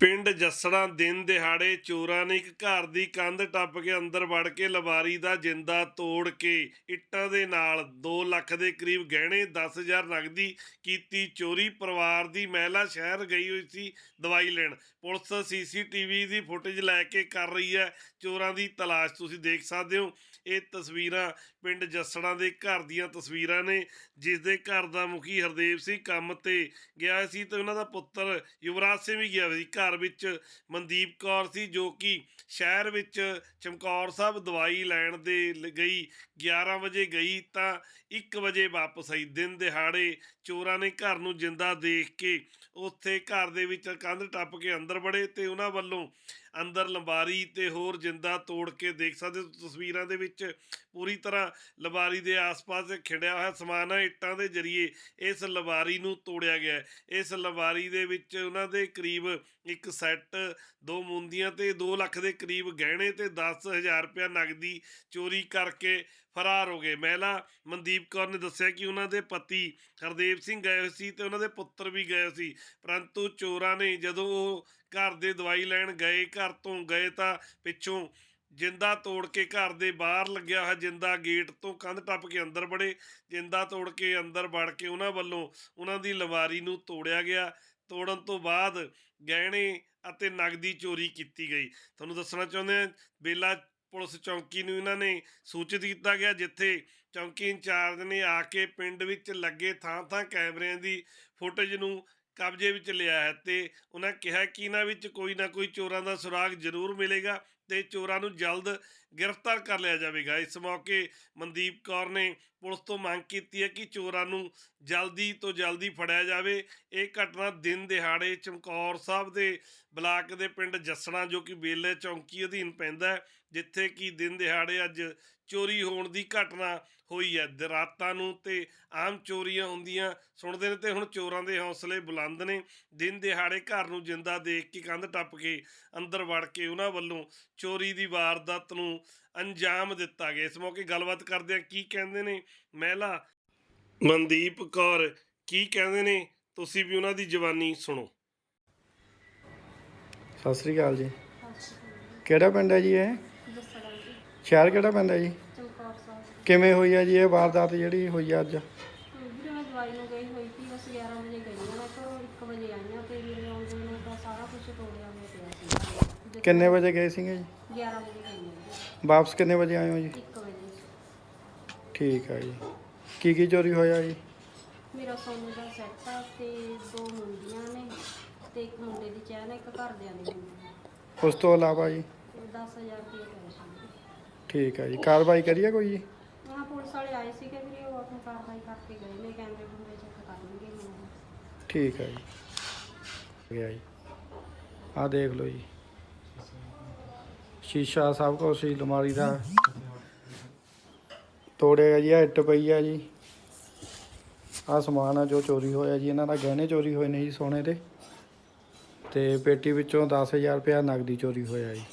ਪਿੰਡ ਜੱਸੜਾ ਦਿਨ ਦਿਹਾੜੇ ਚੋਰਾਂ ਨੇ ਇੱਕ ਘਰ ਦੀ ਕੰਧ ਟੱਪ ਕੇ ਅੰਦਰ ਵੜ ਕੇ ਲਵਾਰੀ ਦਾ ਜਿੰਦਾ ਤੋੜ ਕੇ ਇੱਟਾਂ ਦੇ ਨਾਲ 2 ਲੱਖ ਦੇ ਕਰੀਬ ਗਹਿਣੇ 10000 ਨਗਦੀ ਕੀਤੀ। ਚੋਰੀ ਪਰਿਵਾਰ ਦੀ ਮਹਿਲਾ ਸ਼ਹਿਰ ਗਈ ਹੋਈ ਸੀ ਦਵਾਈ ਲੈਣ। ਪੁਲਿਸ ਸੀਸੀਟੀਵੀ ਦੀ ਫੁਟੇਜ ਲੈ ਕੇ ਕਰ ਰਹੀ ਹੈ। ਚੋਰਾਂ ਦੀ ਤਲਾਸ਼ ਤੁਸੀਂ ਦੇਖ ਸਕਦੇ ਹੋ। ਇਹ ਤਸਵੀਰਾਂ ਪਿੰਡ ਜੱਸੜਾ ਦੇ ਘਰ ਦੀਆਂ ਤਸਵੀਰਾਂ ਨੇ ਜਿਸ ਦੇ ਘਰ ਦਾ ਮੁਖੀ ਹਰਦੇਵ ਸਿੰਘ ਕੰਮ ਤੇ ਗਿਆ ਸੀ ਤੇ ਉਹਨਾਂ ਦਾ ਪੁੱਤਰ ਯੁਵਰਾਜ ਸਿੰਘ ਵੀ ਗਿਆ ਸੀ। ਘਰ ਘਰ ਵਿੱਚ ਮਨਦੀਪ ਕੌਰ ਸੀ, ਜੋ ਕਿ ਸ਼ਹਿਰ ਵਿੱਚ ਚਮਕੌਰ ਸਾਹਿਬ ਦਵਾਈ ਲੈਣ ਦੇ ਗਈ 11 ਵਜੇ ਗਈ ਤਾਂ 1 ਵਜੇ ਵਾਪਸ ਆਈ। ਦਿਨ ਦਿਹਾੜੇ ਚੋਰਾਂ ਨੇ ਘਰ ਨੂੰ ਜਿੰਦਾ ਦੇਖ ਕੇ ਉੱਥੇ ਘਰ ਦੇ ਵਿੱਚ ਕੰਧ ਟੱਪ ਕੇ ਅੰਦਰ ਵੜੇ ਤੇ ਉਹਨਾਂ ਵੱਲੋਂ ਅੰਦਰ ਲੰਬਾਰੀ ਤੇ ਹੋਰ ਜਿੰਦਾ ਤੋੜ ਕੇ ਦੇਖ ਸਕਦੇ ਹੋ ਤਸਵੀਰਾਂ ਦੇ ਵਿੱਚ ਪੂਰੀ ਤਰ੍ਹਾਂ ਲਬਾਰੀ ਦੇ ਆਸ-ਪਾਸ ਖਿੜਿਆ ਹੋਇਆ ਸਮਾਨ ਹੈ ਇੱਟਾਂ ਦੇ ਜ਼ਰੀਏ ਇਸ ਲਬਾਰੀ ਨੂੰ ਤੋੜਿਆ ਗਿਆ ਹੈ। ਇਸ ਲਬਾਰੀ ਦੇ ਵਿੱਚ ਉਹਨਾਂ ਦੇ ਕਰੀਬ ਇੱਕ ਸੈੱਟ, ਦੋ ਮੁੰਦੀਆਂ ਤੇ 2 ਲੱਖ ਦੇ ਕਰੀਬ ਗਹਿਣੇ ਤੇ 10000 ਰੁਪਇਆ ਨਗਦੀ ਚੋਰੀ ਕਰਕੇ ਫਰਾਰ ਹੋ ਗਏ। ਮਹਿਲਾ ਮਨਦੀਪ ਕੌਰ ਨੇ ਦੱਸਿਆ ਕਿ ਉਹਨਾਂ ਦੇ ਪਤੀ ਹਰਦੇਵ ਸਿੰਘ ਗਏ ਹੋਏ ਸੀ ਤੇ ਉਹਨਾਂ ਦੇ ਪੁੱਤਰ ਵੀ ਗਏ ਹੋਏ ਸੀ, ਪਰੰਤੂ ਚੋਰਾਂ ਨੇ ਜਦੋਂ ਉਹ ਘਰ ਦੇ ਦਵਾਈ ਲੈਣ ਗਏ, ਘਰ ਤੋਂ ਗਏ ਤਾਂ ਪਿੱਛੋਂ ਜਿੰਦਾ ਤੋੜ ਕੇ ਘਰ ਦੇ ਬਾਹਰ ਲੱਗਿਆ ਹੋਇਆ ਜਿੰਦਾ ਗੇਟ ਤੋਂ ਕੰਧ ਟੱਪ ਕੇ ਅੰਦਰ ਵੜੇ, ਜਿੰਦਾ ਤੋੜ ਕੇ ਅੰਦਰ ਵੜ ਕੇ ਉਹਨਾਂ ਵੱਲੋਂ ਉਹਨਾਂ ਦੀ ਲਵਾਰੀ ਨੂੰ ਤੋੜਿਆ ਗਿਆ। ਤੋੜਨ ਤੋਂ ਬਾਅਦ ਗਹਿਣੇ ਅਤੇ ਨਗਦੀ ਚੋਰੀ ਕੀਤੀ ਗਈ। ਤੁਹਾਨੂੰ ਦੱਸਣਾ ਚਾਹੁੰਦੇ ਹਾਂ, ਬੇਲਾ ਪੁਲਿਸ ਚੌਂਕੀ ਨੂੰ ਇਹਨਾਂ ਨੇ ਸੂਚਿਤ ਕੀਤਾ ਗਿਆ, ਜਿੱਥੇ ਚੌਂਕੀ ਇੰਚਾਰਜ ਨੇ ਆ ਕੇ ਪਿੰਡ ਵਿੱਚ ਲੱਗੇ ਥਾਂ ਥਾਂ ਕੈਮਰਿਆਂ ਦੀ ਫੁਟੇਜ ਨੂੰ ਕਬਜ਼ੇ ਵਿੱਚ ਲਿਆ ਹੈ ਤੇ ਉਹਨਾਂ ਕਿਹਾ ਕਿ ਇਹਨਾਂ ਵਿੱਚ ਕੋਈ ਨਾ ਕੋਈ ਚੋਰਾਂ ਦਾ ਸੁਰਾਗ ਜ਼ਰੂਰ ਮਿਲੇਗਾ ਤੇ ਚੋਰਾਂ ਨੂੰ ਜਲਦ ਗ੍ਰਿਫਤਾਰ ਕਰ ਲਿਆ ਜਾਵੇਗਾ। ਇਸ ਮੌਕੇ ਮਨਦੀਪ ਕੌਰ ਨੇ ਪੁਲਿਸ ਤੋਂ ਮੰਗ ਕੀਤੀ ਹੈ ਕਿ ਚੋਰਾਂ ਨੂੰ ਜਲਦੀ ਤੋਂ ਜਲਦੀ ਫੜਿਆ ਜਾਵੇ। ਇਹ ਘਟਨਾ ਦਿਨ ਦਿਹਾੜੇ ਚਮਕੌਰ ਸਾਹਿਬ ਦੇ ਬਲਾਕ ਦੇ ਪਿੰਡ ਜੱਸਣਾ, ਜੋ ਕਿ ਬੇਲੇ ਚੌਂਕੀ ਅਧੀਨ ਪੈਂਦਾ ਹੈ, ਜਿੱਥੇ ਕਿ ਦਿਨ ਦਿਹਾੜੇ ਅੱਜ ਚੋਰੀ ਹੋਣ ਦੀ ਘਟਨਾ ਹੋਈ ਹੈ। ਦ- ਰਾਤਾਂ ਨੂੰ ਤੇ ਆਮ ਚੋਰੀਆਂ ਹੁੰਦੀਆਂ ਸੁਣਦੇ ਨੇ ਤੇ ਹੁਣ ਚੋਰਾਂ ਦੇ ਹੌਸਲੇ ਬੁਲੰਦ ਨੇ। ਦਿਨ ਦਿਹਾੜੇ ਘਰ ਨੂੰ ਜਿੰਦਾ ਦੇਖ ਕੇ ਕੰਧ ਟੱਪ ਕੇ ਅੰਦਰ ਵੜ ਕੇ ਉਹਨਾਂ ਵੱਲੋਂ ਚੋਰੀ ਦੀ ਵਾਰਦਾਤ ਨੂੰ ਅੰਜਾਮ ਦਿੱਤਾ ਗਿਆ। ਇਸ ਮੌਕੇ ਗੱਲਬਾਤ ਕਰਦੇ ਆ ਕੀ ਕਹਿੰਦੇ ਨੇ ਮਹਿਲਾ। ਮਨਦੀਪ ਕੌਰ ਕੀ ਕਹਿੰਦੇ ਨੇ? ਤੁਸੀਂ ਵੀ ਉਹਨਾਂ ਦੀ ਜਵਾਨੀ ਸੁਣੋ। ਸਤਿ ਸ੍ਰੀ ਅਕਾਲ ਜੀ। ਕਿਹੜਾ ਪਿੰਡ ਹੈ ਜੀ ਇਹ? ਸ਼ਹਿਰ ਕਿਹੜਾ ਪਿੰਡ ਹੈ ਜੀ? ਕਿਵੇਂ ਹੋਈ ਹੈ ਜੀ ਇਹ ਵਾਰਦਾਤ ਜਿਹੜੀ ਹੋਈ ਆ ਅੱਜ? ਵੀਰੇ ਮੈਂ ਦਵਾਈ ਨੂੰ ਗਈ ਹੋਈ ਸੀ ਬਸ 11 ਵਜੇ ਗਈ ਹਾਂ ਮੈਂ ਘਰੋਂ 1 ਵਜੇ ਆਈ ਹਾਂ ਤੇ ਮੇਰੇ ਆਉਂਦੇ ਨੂੰ ਤਾਂ ਸਾਰਾ ਕੁਝ ਤੋੜਿਆ ਹੋਇਆ ਪਿਆ ਸੀ। ਕਿੰਨੇ ਵਜੇ ਗਏ ਸੀਗੇ ਜੀ? 11 ਵਜੇ ਗਈ ਵਾਪਸ ਕਿੰਨੇ ਵਜੇ ਆਏ ਹੋ ਜੀ? 1 ਵਜੇ। ਠੀਕ ਹੈ ਜੀ। ਕੀ ਕੀ ਚੋਰੀ ਹੋਇਆ ਜੀ? ਮੇਰਾ ਸੋਨੇ ਦਾ ਸੈੱਟ ਆ ਤੇ ਦੋ ਮੁੰਡੀਆਂ ਨੇ ਤੇ ਇੱਕ ਮੁੰਡੇ ਦੀ ਚੈਨ ਆ, ਇੱਕ ਘਰਦਿਆਂ ਦੀ ਮੁੰਡੀ। ਆ। ਉਸ ਤੋਂ ਇਲਾਵਾ ਜੀ? ਤੇ 10000 ਰੁਪਏ ਕੈਸ਼ ਠੀਕ ਹੈ ਜੀ। ਕਾਰਵਾਈ ਕਰੀਏ ਕੋਈ ਜੀ? ਉਹਨਾਂ ਪੁਲਿਸ ਵਾਲੇ ਆਏ ਸੀਗੇ ਵੀਰੇ ਉਹ ਆਪਣੀ ਕਾਰਵਾਈ ਕਰਕੇ ਗਏ ਨੇ ਕੈਮਰੇ ਕੂਮਰੇ ਚੈੱਕ ਕਰਨਗੇ ਹੁਣ ਠੀਕ ਹੈ ਜੀ। ਗਿਆ ਜੀ। ਆ ਦੇਖ ਲਓ ਜੀ। ਸ਼ੀਸ਼ਾ ਸਭ ਕੁਛ ਸੀ, ਅਲਮਾਰੀ ਦਾ। ਤੋੜਿਆ ਜੀ, ਆਹ ਇੱਟ ਪਈ ਆ ਜੀ। ਆ ਸਮਾਨ ਆ ਜੋ ਚੋਰੀ ਹੋਇਆ ਜੀ, ਇਹਨਾਂ ਦਾ ਗਹਿਣੇ ਚੋਰੀ ਹੋਏ ਨੇ ਜੀ ਸੋਨੇ ਦੇ। ਤੇ ਪੇਟੀ ਵਿੱਚੋਂ 10000 ਰੁਪਇਆ ਨਗਦੀ ਚੋਰੀ ਹੋਇਆ ਜੀ।